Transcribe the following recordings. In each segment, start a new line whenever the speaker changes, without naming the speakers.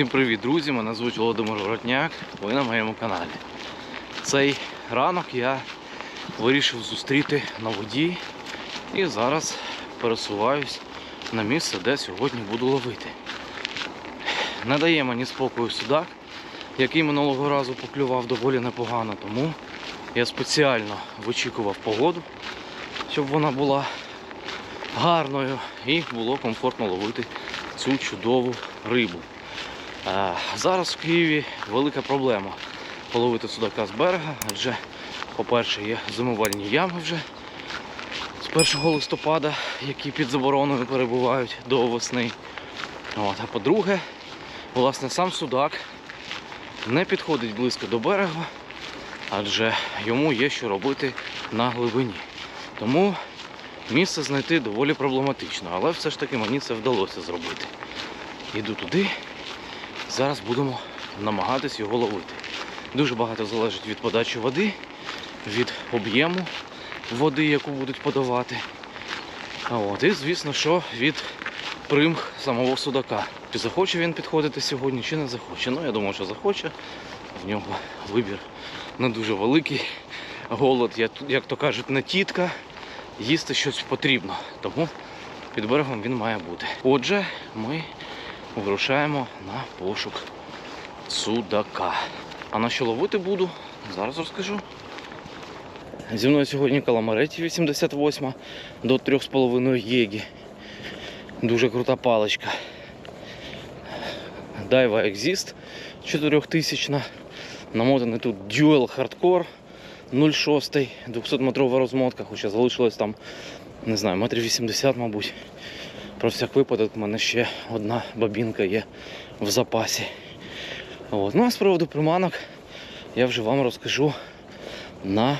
Всім привіт, друзі! Мене звуть Володимир Воротняк. Ви на моєму каналі. Цей ранок я вирішив зустріти на воді і зараз пересуваюсь на місце, де сьогодні буду ловити. Не дає мені спокою судак, який минулого разу поклював доволі непогано, тому я спеціально вичікував погоду, щоб вона була гарною і було комфортно ловити цю чудову рибу. Зараз в Києві велика проблема половити судака з берега, адже, по-перше, є зимувальні ями вже з 1 листопада, які під забороною перебувають до весни. От, а по-друге, власне, сам судак не підходить близько до берега, адже йому є що робити на глибині. Тому місце знайти доволі проблематично, але все ж таки мені це вдалося зробити. Іду туди. Зараз будемо намагатись його ловити. Дуже багато залежить від подачі води, від об'єму води, яку будуть подавати. От, і звісно, що від примх самого судака. Чи захоче він підходити сьогодні, чи не захоче. Ну, я думаю, що захоче. В нього вибір не дуже великий. Голод, як- то кажуть, не тітка. Їсти щось потрібно. Тому під берегом він має бути. Отже, ми вирушаємо на пошук судака. А на що ловити буду, зараз розкажу. Зі мною сьогодні каламареті 88 до 3,5 єгі. Дуже крута паличка. Дайва Exist 4000. Намотаний тут Dual Hardcore 0,6, 200-метрова розмотка, хоча залишилось там, не знаю, метрів 80, мабуть. Про всяк випадок в мене ще одна бабінка є в запасі. От. Ну а з приводу приманок я вже вам розкажу на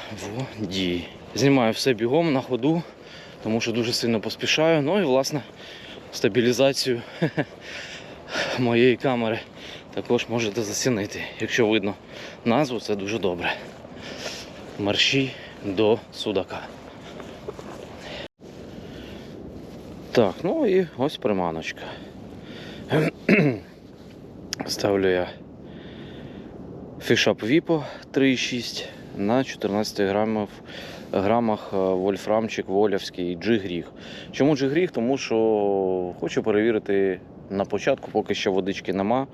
воді. Знімаю все бігом на ходу, тому що дуже сильно поспішаю. Ну і власне стабілізацію моєї камери також можете зацінити. Якщо видно назву, це дуже добре. Марші до судака. Так, ну і ось приманочка. Ставлю я фішап Віпо 3,6 на 14 грамів, грамах е, вольфрамчик Волявський джигріг. Чому джигріг? Тому що хочу перевірити на початку, поки ще водички нема,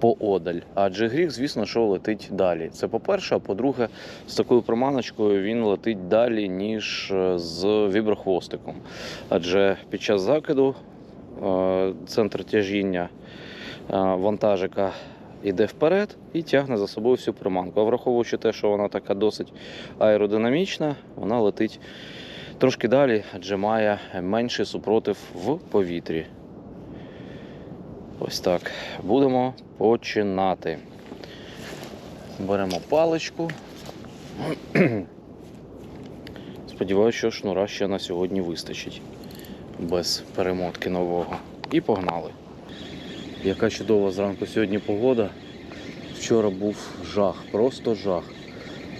поодаль. А джигріг, звісно, що летить далі. Це по-перше, а по-друге, з такою приманочкою він летить далі, ніж е, з віброхвостиком. Адже під час закиду е, центр тяжіння е, вантажика йде вперед і тягне за собою всю приманку. А враховуючи те, що вона така досить аеродинамічна, вона летить трошки далі, адже має менший супротив в повітрі. Ось так. Будемо починати. Беремо паличку. Сподіваюся, що шнура ще на сьогодні вистачить без перемотки нового. І погнали. Яка чудова зранку сьогодні погода. Вчора був жах, просто жах.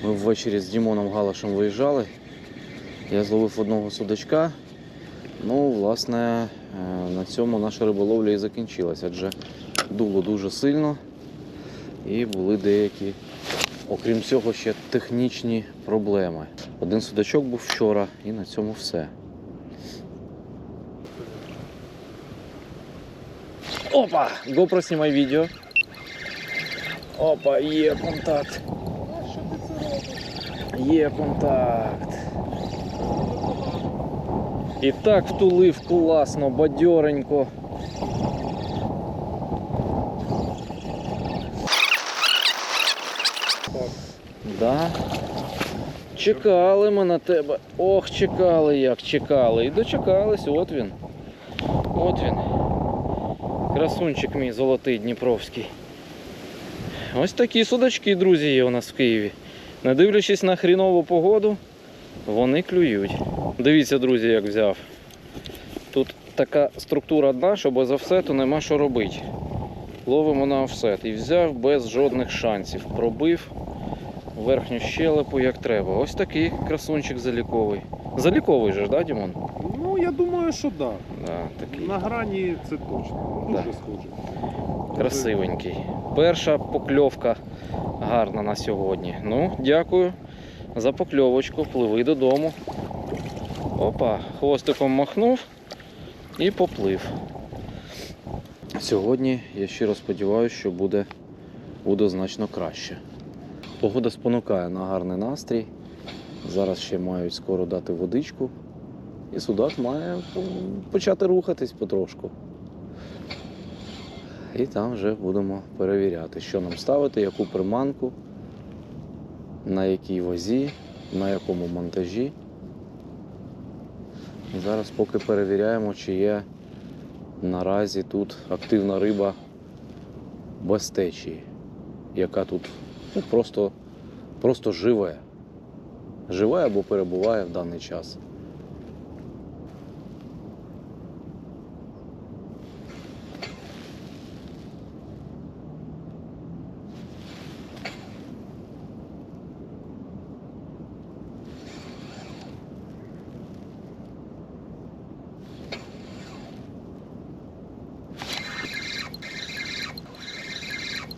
Ми ввечері з Дімоном Галашем виїжджали. Я зловив одного судачка. Ну, власне, на цьому наша риболовля і закінчилася, адже дуло дуже сильно і були деякі, окрім цього, ще технічні проблеми. Один судачок був вчора і на цьому все. Опа! GoPro знімай відео. Опа, є контакт. Є контакт. І так втулив класно, бадьоренько. Да. Чекали ми на тебе. Ох, чекали як чекали. І дочекались, от він. От він. Красунчик мій золотий Дніпровський. Ось такі судачки, друзі, є у нас в Києві. Не дивлячись на хрінову погоду, вони клюють. Дивіться, друзі, як взяв. Тут така структура дна, що без офсету нема що робити. Ловимо на офсет. І взяв без жодних шансів. Пробив верхню щелепу як треба. Ось такий красунчик заліковий. Заліковий же ж, да, Дімон?
Ну, я думаю, що так.
Да, такий.
На грані це точно.
Да.
Дуже схоже.
Красивенький. Перша покльовка гарна на сьогодні. Ну, дякую за покльовочку. Пливи додому. Опа, хвостиком махнув і поплив. Сьогодні я щиро сподіваюся, що буде, буде значно краще. Погода спонукає на гарний настрій. Зараз ще мають скоро дати водичку. І судак має почати рухатись потрошку. І там вже будемо перевіряти, що нам ставити, яку приманку, на якій вазі, на якому монтажі. Зараз поки перевіряємо, чи є наразі тут активна риба без течії, яка тут ну, просто, просто живе. Живе або перебуває в даний час.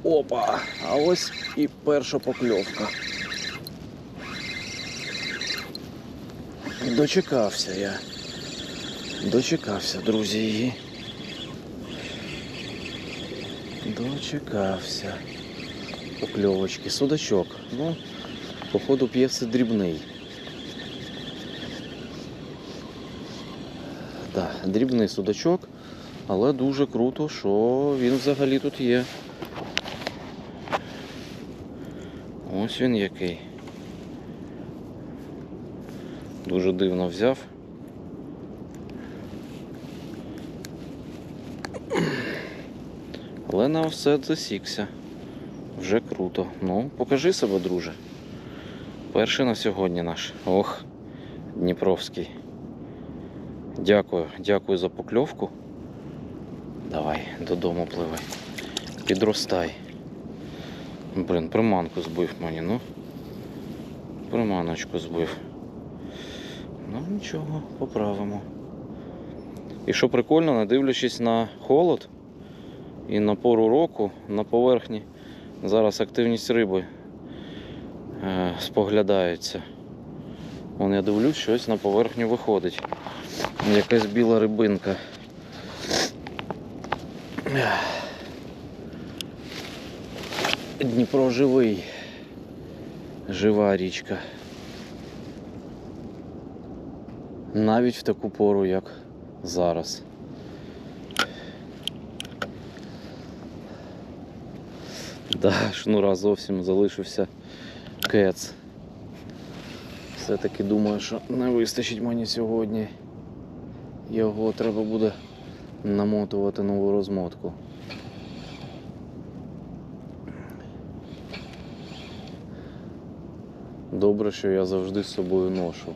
Опа! А ось і перша покльовка. Дочекався я. Дочекався, друзі, її. Дочекався. Покльовочки. Судачок. Ну, походу п'є все дрібний. Так, дрібний судачок, але дуже круто, що він взагалі тут є. Ось він який. Дуже дивно взяв. Але на все засікся. Вже круто. Ну, покажи себе, друже. Перший на сьогодні наш. Ох, Дніпровський. Дякую, дякую за покльовку. Давай, додому пливай. Підростай. Блін, приманку збив мені, ну. Приманочку збив. Ну нічого, поправимо. І що прикольно, не дивлячись на холод і на пору року на поверхні, зараз активність риби е, споглядається. Вон я дивлюсь, щось на поверхню виходить. Якась біла рибинка. Дніпро живий. Жива річка. Навіть в таку пору, як зараз. Да, шнура зовсім залишився кец. Все-таки думаю, що не вистачить мені сьогодні. Його треба буде намотувати нову розмотку. Добре, що я завжди з собою ношу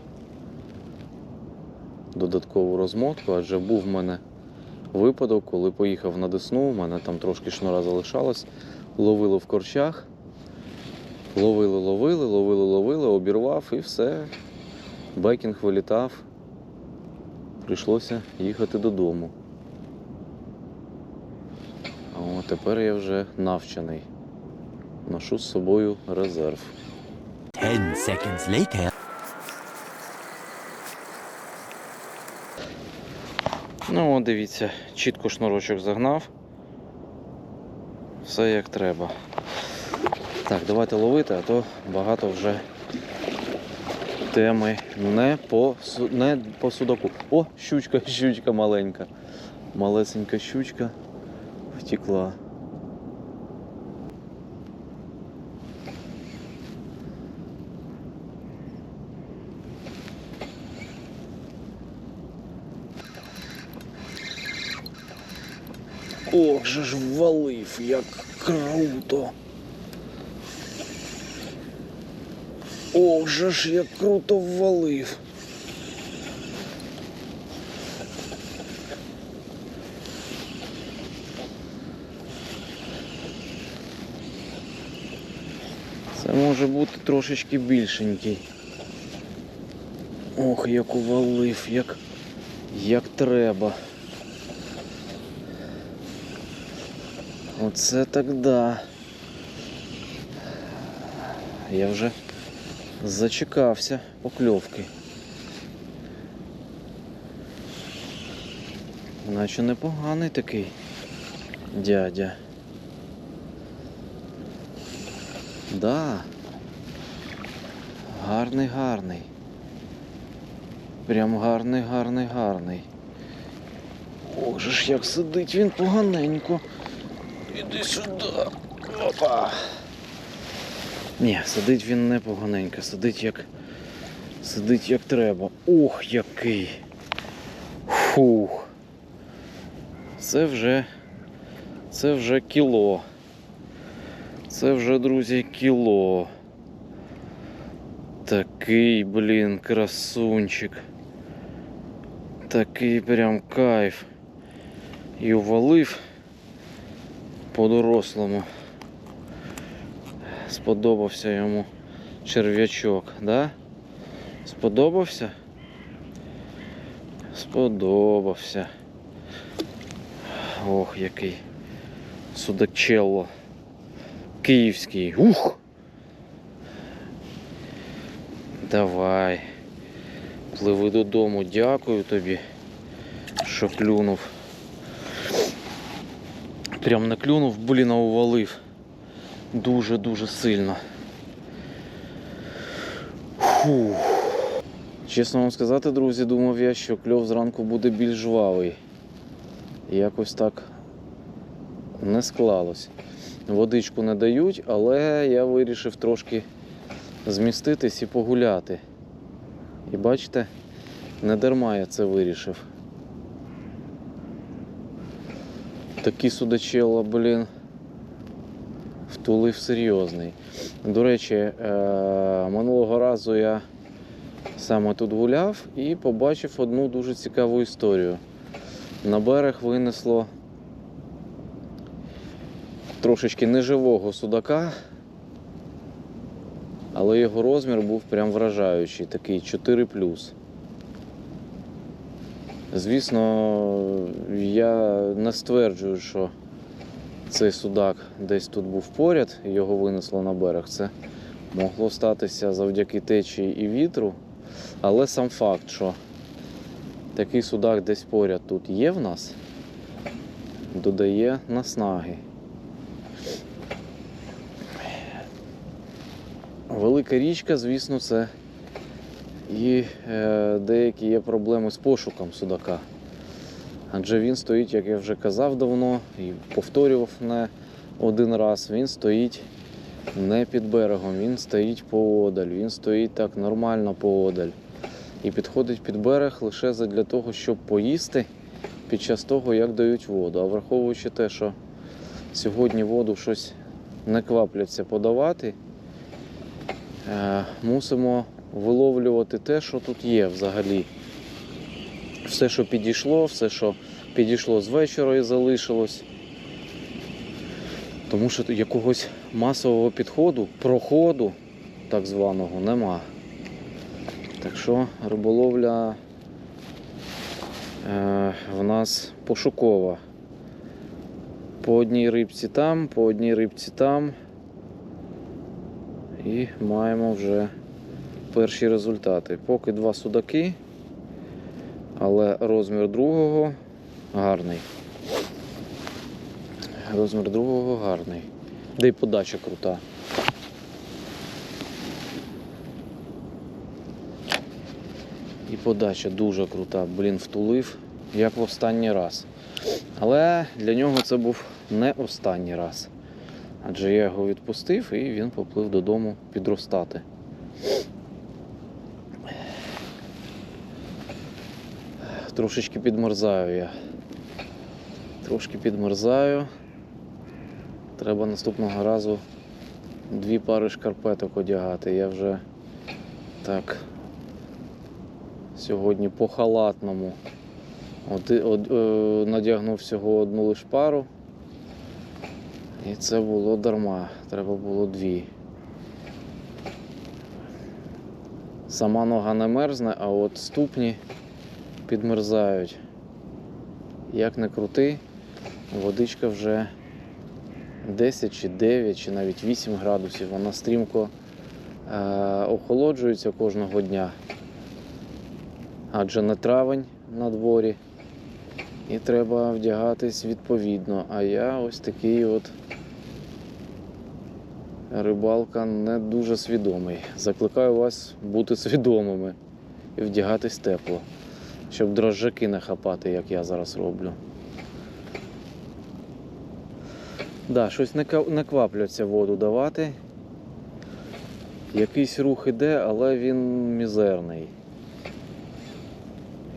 додаткову розмотку, адже був в мене випадок, коли поїхав на Десну, у мене там трошки шнура залишалось, ловили в корчах, ловили, ловили, ловили, ловили, обірвав і все. Бекінг вилітав. Прийшлося їхати додому. А тепер я вже навчений. Ношу з собою резерв.
Ten seconds later.
Ну, от дивіться, чітко шнурочок загнав. Все як треба. Так, давайте ловити, а то багато вже теми не по, не по судаку. О, щучка, щучка маленька. Малесенька щучка втекла. Ох же ж ввалив, як круто. Ох же ж як круто ввалив. Це може бути трошечки більшенький. Ох, як увалив, як, як треба. Оце так да. Я вже зачекався покльовки. Наче непоганий такий дядя. Да. Гарний, гарний. Прям гарний, гарний, гарний. Ох же ж як сидить він поганенько. Іди сюди. Опа. Ні, сидить він не поганенько, сидить як. Сидить як треба. Ох, який. Фух. Це вже. Це вже кіло. Це вже, друзі, кіло. Такий, блін, красунчик. Такий прям кайф. І увалив по-дорослому. Сподобався йому черв'ячок, да? Сподобався? Сподобався. Ох, який судачелло. Київський. Ух! Давай. Пливи додому. Дякую тобі, що клюнув. Прям не клюнув, блін, а увалив. Дуже-дуже сильно. Фу. Чесно вам сказати, друзі, думав я, що кльов зранку буде більш жвавий. Якось так не склалось. Водичку не дають, але я вирішив трошки зміститись і погуляти. І бачите, не дарма я це вирішив. Такі судачела, блін, втулив серйозний. До речі, е- минулого разу я саме тут гуляв і побачив одну дуже цікаву історію. На берег винесло трошечки неживого судака, але його розмір був прям вражаючий, такий 4 Звісно, я не стверджую, що цей судак десь тут був поряд, і його винесло на берег. Це могло статися завдяки течії і вітру. Але сам факт, що такий судак десь поряд тут є в нас, додає наснаги. Велика річка, звісно, це і е, деякі є проблеми з пошуком судака. Адже він стоїть, як я вже казав давно і повторював не один раз, він стоїть не під берегом, він стоїть поодаль, він стоїть так нормально поодаль. І підходить під берег лише для того, щоб поїсти під час того, як дають воду. А враховуючи те, що сьогодні воду щось не квапляться подавати, е, мусимо виловлювати те, що тут є взагалі. Все, що підійшло, все, що підійшло з вечора і залишилось. Тому що якогось масового підходу, проходу так званого нема. Так що риболовля е, в нас пошукова. По одній рибці там, по одній рибці там. І маємо вже перші результати. Поки два судаки, але розмір другого гарний. Розмір другого гарний. Де й подача крута. І подача дуже крута. Блін, втулив, як в останній раз. Але для нього це був не останній раз. Адже я його відпустив і він поплив додому підростати. Трошечки підмерзаю я. Трошки підмерзаю. Треба наступного разу дві пари шкарпеток одягати. Я вже так сьогодні по халатному Оди- од- е, надягнув всього одну лиш пару. І це було дарма. Треба було дві. Сама нога не мерзне, а от ступні підмерзають. Як не крути, водичка вже 10 чи 9 чи навіть 8 градусів. Вона стрімко е, охолоджується кожного дня. Адже не травень на дворі. І треба вдягатись відповідно. А я ось такий от рибалка не дуже свідомий. Закликаю вас бути свідомими і вдягатись тепло, щоб дрожжаки не хапати, як я зараз роблю. Да, щось квапляться воду давати. Якийсь рух іде, але він мізерний.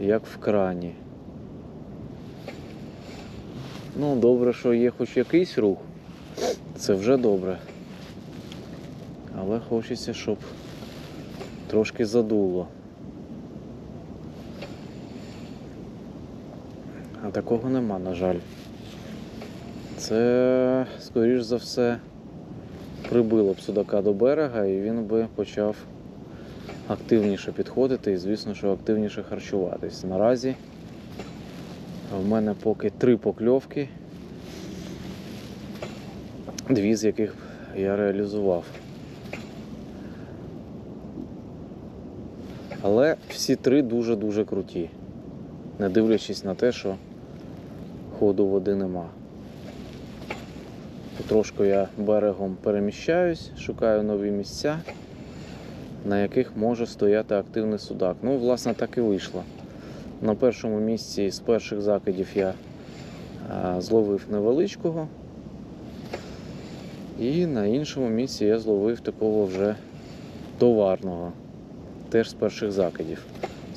Як в крані. Ну, добре, що є хоч якийсь рух. Це вже добре. Але хочеться, щоб трошки задуло. Такого нема, на жаль. Це, скоріш за все, прибило б судака до берега і він би почав активніше підходити і, звісно, що активніше харчуватись. Наразі в мене поки три покльовки, дві з яких я реалізував. Але всі три дуже-дуже круті, не дивлячись на те, що ходу води нема. Потрошку я берегом переміщаюсь, шукаю нові місця, на яких може стояти активний судак. Ну, власне, так і вийшло. На першому місці з перших закидів я зловив невеличкого. І на іншому місці я зловив такого вже товарного, теж з перших закидів.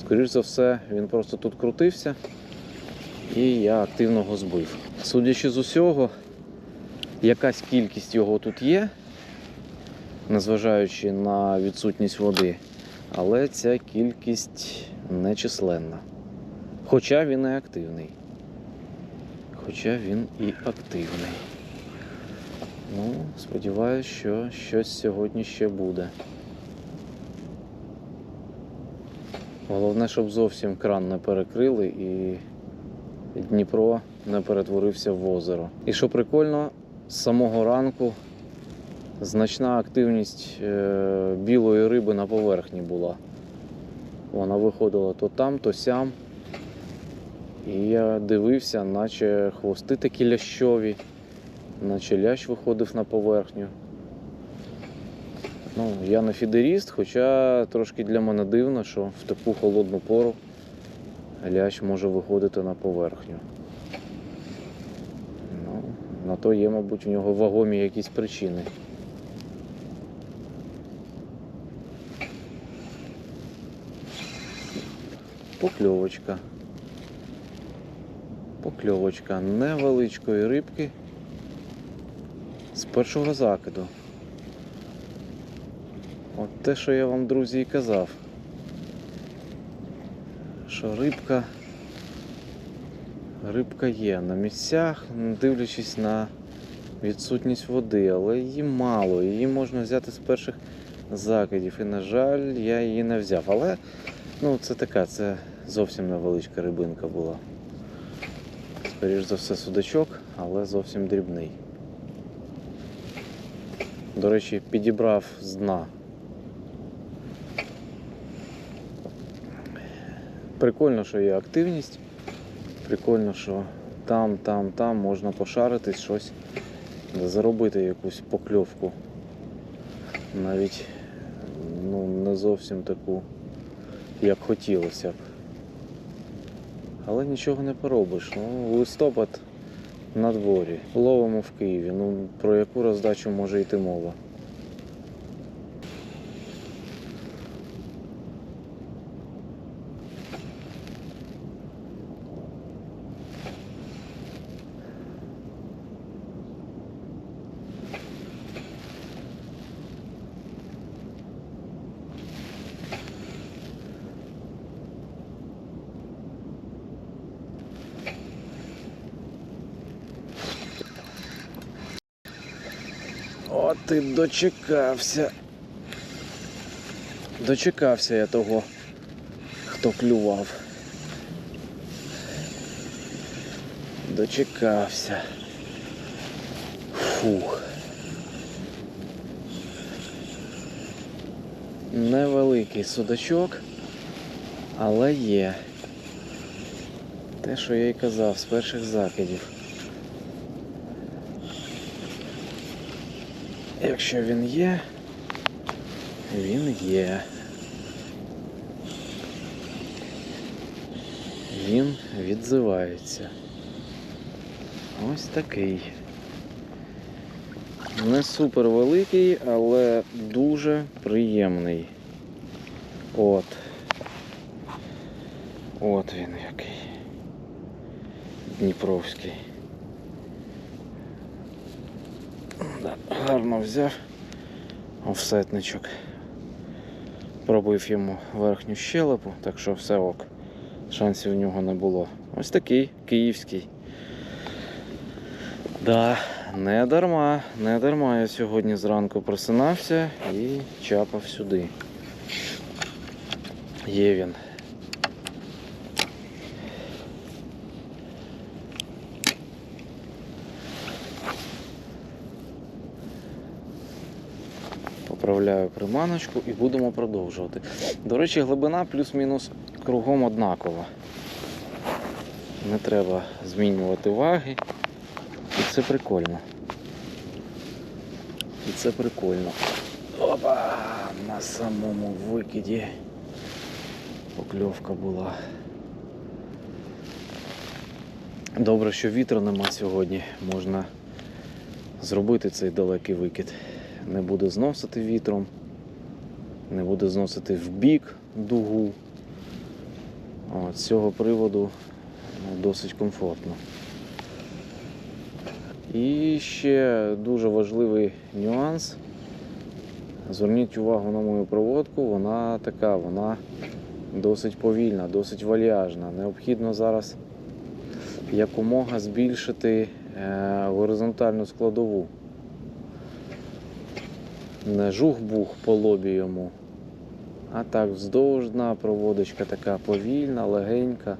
Скоріше за все, він просто тут крутився і я активно його збив. Судячи з усього, якась кількість його тут є, незважаючи на відсутність води, але ця кількість нечисленна. Хоча він і активний. Хоча він і активний. Ну, сподіваюсь, що щось сьогодні ще буде. Головне, щоб зовсім кран не перекрили і Дніпро не перетворився в озеро. І що прикольно, з самого ранку значна активність е, білої риби на поверхні була. Вона виходила то там, то сям. І я дивився, наче хвости такі лящові, наче лящ виходив на поверхню. Ну, я не фідеріст, хоча трошки для мене дивно, що в таку холодну пору лящ може виходити на поверхню. Ну, на то є, мабуть, у нього вагомі якісь причини. Покльовочка. Покльовочка невеличкої рибки з першого закиду. От те, що я вам, друзі, і казав. Що рибка. Рибка є на місцях, дивлячись на відсутність води, але її мало, її можна взяти з перших закидів. І, на жаль, я її не взяв. Але ну, це така, це зовсім невеличка рибинка була. Скоріш за все, судачок, але зовсім дрібний. До речі, підібрав з дна. Прикольно, що є активність. Прикольно, що там, там, там можна пошаритись, щось заробити якусь покльовку. Навіть ну, не зовсім таку, як хотілося б. Але нічого не поробиш. Ну, листопад на дворі. Ловимо в Києві. Ну про яку роздачу може йти мова? О, ти дочекався. Дочекався я того, хто клював. Дочекався. Фух. Невеликий судачок, але є. Те, що я й казав з перших закидів. Якщо він є, він є. Він відзивається. Ось такий. Не супер великий, але дуже приємний. От. От він який. Дніпровський. Да, гарно взяв офсетничок. Пробив йому верхню щелепу, так що все ок. Шансів в нього не було. Ось такий київський. Да, не дарма, не дарма я сьогодні зранку просинався і чапав сюди. Є він. Поправляю приманочку і будемо продовжувати. До речі, глибина плюс-мінус кругом однакова. Не треба змінювати ваги. І це прикольно. І це прикольно. Опа! На самому викиді покльовка була. Добре, що вітру нема сьогодні. Можна зробити цей далекий викид. Не буде зносити вітром, не буде зносити в бік дугу. От, з цього приводу ну, досить комфортно. І ще дуже важливий нюанс. Зверніть увагу на мою проводку, вона така, вона досить повільна, досить вальяжна. Необхідно зараз якомога збільшити е, горизонтальну складову. Не жух-бух по лобі йому, а так вздовж дна проводочка така повільна, легенька.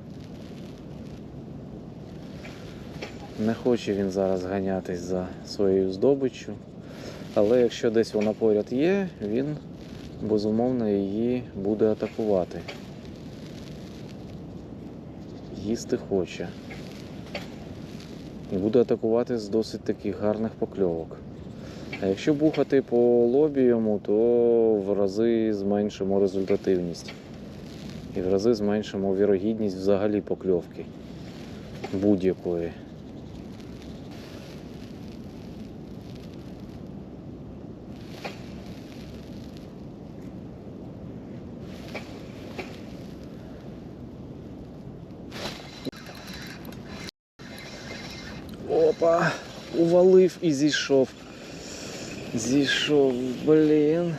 Не хоче він зараз ганятись за своєю здобиччю. Але якщо десь вона поряд є, він безумовно її буде атакувати. Їсти хоче. І буде атакувати з досить таких гарних покльовок. А якщо бухати по лобі йому, то в рази зменшимо результативність. І в рази зменшимо вірогідність взагалі покльовки будь-якої. Опа, увалив і зійшов. Зійшов, блін.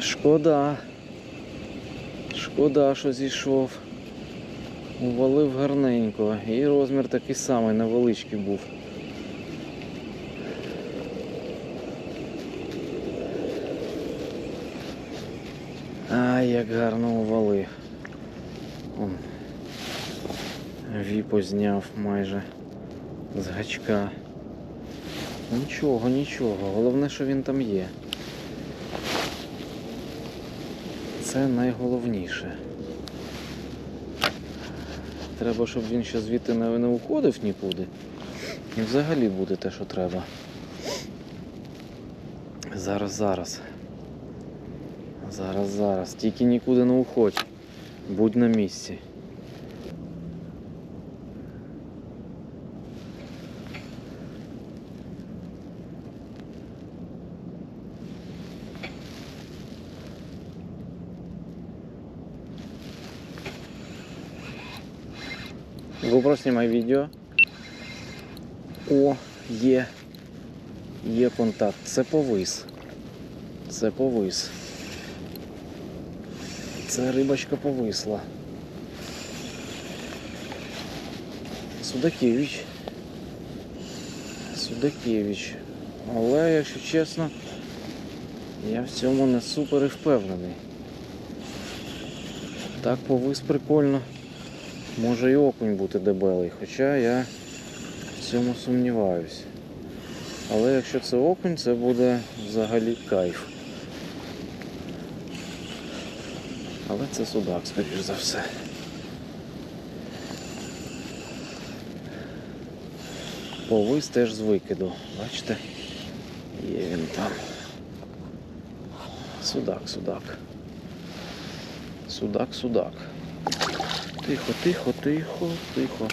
Шкода. Шкода, що зійшов. Увалив гарненько. І розмір такий самий, невеличкий був. Ай, як гарно увалив. Віпо зняв майже з гачка. Нічого, нічого. Головне, що він там є. Це найголовніше. Треба, щоб він ще звідти не, уходив нікуди. І взагалі буде те, що треба. Зараз, зараз. Зараз, зараз. Тільки нікуди не уходь. Будь на місці. GoPro знімай відео. О, є. Є контакт. Це повис. Це повис. Це рибочка повисла. Судакевич. Судакевич. Але, якщо чесно, я в цьому не супер і впевнений. Так повис прикольно. Може і окунь бути дебелий, хоча я в цьому сумніваюсь. Але якщо це окунь, це буде взагалі кайф. Але це судак, скоріш за все. Повис теж з викиду. Бачите? Є він там. Судак, судак. Судак, судак. Тихо, тихо, тихо, тихо.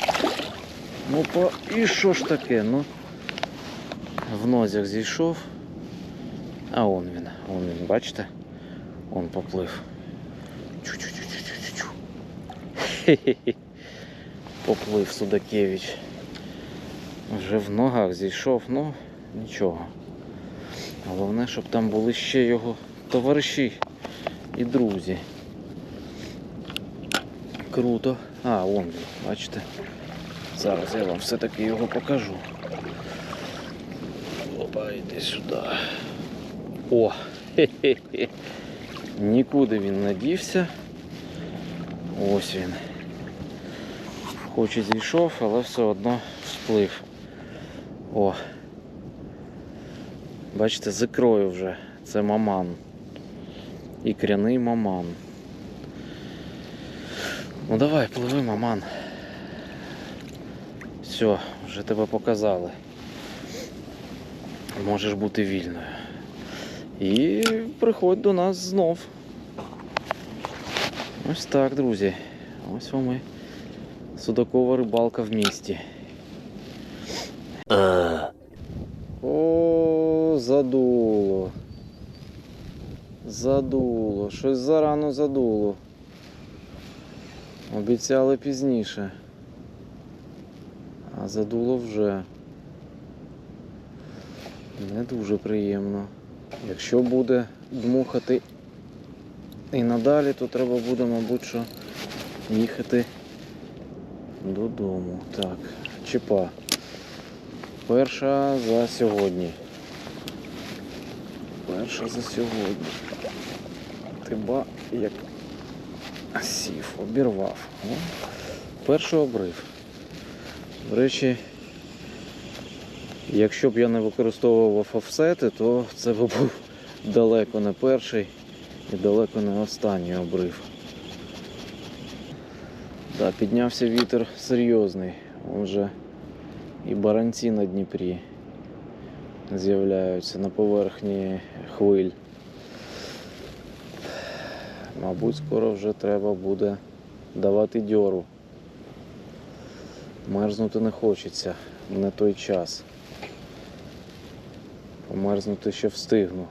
Ну по... І що ж таке? Ну в нозях зійшов. А он він, он він, бачите? Он поплив. Чу-чу-чу-чу-чу-чу. Хе-хе-хе. Поплив Судакевич. Вже в ногах зійшов, ну нічого. Головне, щоб там були ще його товариші і друзі. Круто. А, вон він, бачите. Зараз я вам все-таки його покажу. Опа, йди сюди. О! Хе-хе-хе. Нікуди він не дівся. Ось він. Хоч і зійшов, але все одно сплив. О. Бачите, з ікрою вже. Це маман. Ікряний маман. Ну давай, пливи, маман. Все, вже тебе показали. Можеш бути вільною. І приходь до нас знов. Ось так, друзі. Ось вам і судакова рибалка в місті.
Uh.
О, задуло. Задуло. Щось зарано задуло. Обіцяли пізніше. А задуло вже. Не дуже приємно. Якщо буде дмухати і надалі, то треба буде, мабуть, що їхати додому. Так, чіпа. Перша за сьогодні. Перша за сьогодні. Ти ба як сів, обірвав. О, перший обрив. До речі, якщо б я не використовував офсети, то це б був далеко не перший і далеко не останній обрив. Да, піднявся вітер серйозний. Он вже і баранці на Дніпрі з'являються на поверхні хвиль. Мабуть, скоро вже треба буде давати дьору. Мерзнути не хочеться, не той час. Померзнути ще встигну.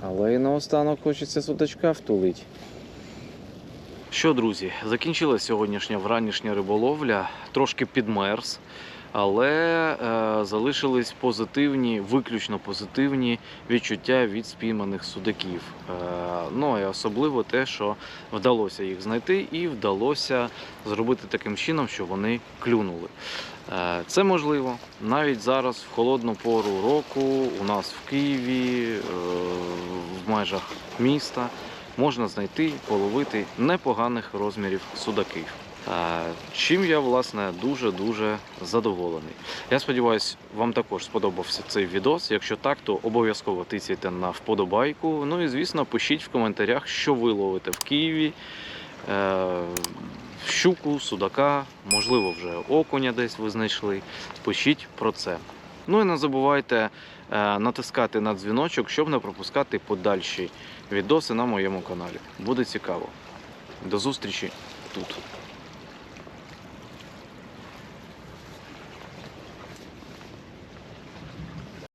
Але і наостанок хочеться судачка втулить. Що, друзі, закінчилась сьогоднішня вранішня риболовля, трошки підмерз, але е, залишились позитивні, виключно позитивні відчуття від спійманих судаків. Е, ну і особливо те, що вдалося їх знайти, і вдалося зробити таким чином, що вони клюнули. Е, Це можливо навіть зараз, в холодну пору року, у нас в Києві, в межах міста можна знайти, половити непоганих розмірів судаків. Чим я власне дуже-дуже задоволений. Я сподіваюся, вам також сподобався цей відос. Якщо так, то обов'язково тицяйте на вподобайку. Ну і звісно, пишіть в коментарях, що ви ловите в Києві. Е, Щуку, судака, можливо, вже окуня десь ви знайшли. Пишіть про це. Ну і не забувайте е, натискати на дзвіночок, щоб не пропускати подальші відоси на моєму каналі. Буде цікаво. До зустрічі тут.